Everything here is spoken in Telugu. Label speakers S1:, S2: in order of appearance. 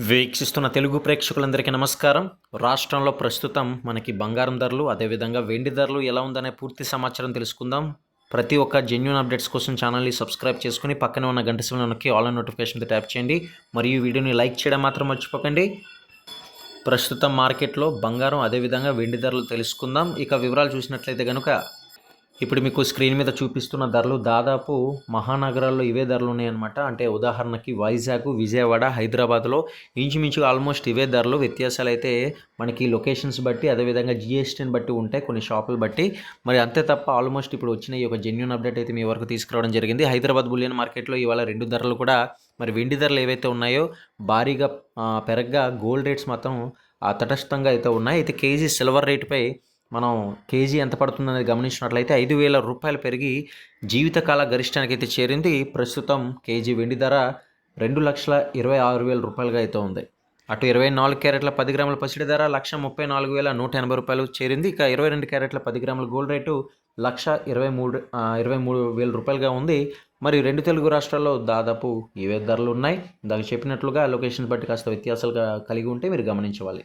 S1: వీక్షిస్తున్న తెలుగు ప్రేక్షకులందరికీ నమస్కారం. రాష్ట్రంలో ప్రస్తుతం మనకి బంగారం ధరలు అదేవిధంగా వెండి ధరలు ఎలా ఉందనే పూర్తి సమాచారం తెలుసుకుందాం. ప్రతి ఒక్క జెన్యున్ అప్డేట్స్ కోసం ఛానల్ని సబ్స్క్రైబ్ చేసుకుని పక్కనే ఉన్న గంట సింబల్ నొక్కి ఆల్ నోటిఫికేషన్ ట్యాప్ చేయండి. మరియు వీడియోని లైక్ చేయడం మాత్రం మర్చిపోకండి. ప్రస్తుతం మార్కెట్లో బంగారం అదేవిధంగా వెండి ధరలు తెలుసుకుందాం. ఇక వివరాలు చూసినట్లయితే కనుక ఇప్పుడు మీకు స్క్రీన్ మీద చూపిస్తున్న ధరలు దాదాపు మహానగరాల్లో ఇవే ధరలు ఉన్నాయన్నమాట. అంటే ఉదాహరణకి వైజాగ్ విజయవాడ హైదరాబాద్లో ఇంచుమించు ఆల్మోస్ట్ ఇవే ధరలు. వ్యత్యాసాలు అయితే మనకి లొకేషన్స్ బట్టి అదేవిధంగా జిఎస్టీని బట్టి ఉంటాయి కొన్ని షాపులు బట్టి. మరి అంతే తప్ప ఆల్మోస్ట్ ఇప్పుడు వచ్చిన ఈ ఒక జెన్యున్ అప్డేట్ అయితే మీ వరకు తీసుకురావడం జరిగింది. హైదరాబాద్ బులియన్ మార్కెట్లో ఇవాళ రెండు ధరలు కూడా మరి వెండి ధరలు ఏవైతే ఉన్నాయో భారీగా పెరగ్గా గోల్డ్ రేట్స్ మాత్రం ఆ తటస్థంగా అయితే ఉన్నాయి. అయితే కేజీ సిల్వర్ రేటుపై మనం కేజీ ఎంత పడుతుందనేది గమనించినట్లయితే ఐదు వేల రూపాయలు పెరిగి జీవితకాల గరిష్టానికి అయితే చేరింది ప్రస్తుతం కేజీ వెండి ధర రెండు లక్షల ఇరవై ఆరు వేల రూపాయలుగా అయితే ఉంది. అటు ఇరవై నాలుగు క్యారెట్ల పది గ్రాముల పసిడి ధర లక్ష ముప్పై నాలుగు వేల నూట ఎనభై రూపాయలు చేరింది. ఇక ఇరవై రెండు క్యారెట్ల పది గ్రాముల గోల్డ్ రేటు లక్ష ఇరవై మూడు ఇరవై మూడు వేల రూపాయలుగా ఉంది. మరి రెండు తెలుగు రాష్ట్రాల్లో దాదాపు ఇవే ధరలు ఉన్నాయి. ఇందాక చెప్పినట్లుగా లొకేషన్ బట్టి కాస్త వ్యత్యాసాలుగా కలిగి ఉంటే మీరు గమనించవాలి.